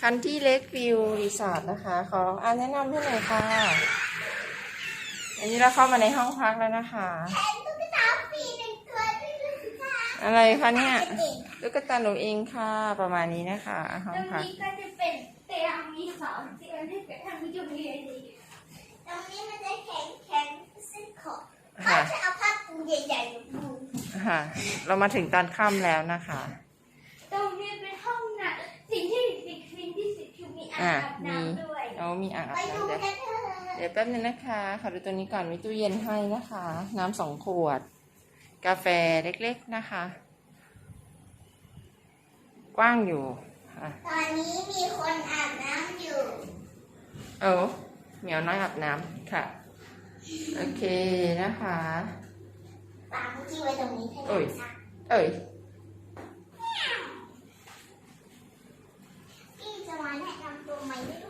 คันที่เล็กวิวรีสอร์ทนะคะ ขออ่านแนะนำให้หน่อยค่ะ อันนี้เราเข้ามาในห้องพักแล้วนะคะแทนตุ๊กตาฟรีหนึ่งตัวด้วยนะคะอะไรคะเนี่ยเด็กตุ๊กตาหนูเองค่ะ ประมาณนี้นะคะ ห้ตอรงงพักนี้ก็จะเป็นเตียงมีสองเตียงที่เป็นทางนี้จะมีอะไรตรงนี้มันจะแข็งแข็งๆซึ่งขอบเขาค่ะจะเอาผ้าปูใหญ่ๆมาปูค่ะ เรามาถึงตอนค่ำแล้วนะคะ ตรงนี้เป็นห้องน้ำสิ่งที่สิ่งสิ่งที่สิ่งคื อมีอ่างอะอาบมีน้ำด้วยเอามีอ่างอาไปบดูน้ำเดี๋ยวกันเถอะเดี๋ยวแป๊บนึงนะคะขอดูตัวนี้ก่อนมีตู้เย็นให้นะคะ น้ำสองขวด กาแฟเล็กๆนะคะ กว้างอยู่ค่ะตอนนี้มีคนอาบน้ำอยู่ เออเหมียวน้อยอาบน้ำค่ะ โอเคนะคะปางที่ไว้ตรงนี้ให้โอ้ยนะเอ้ย พี่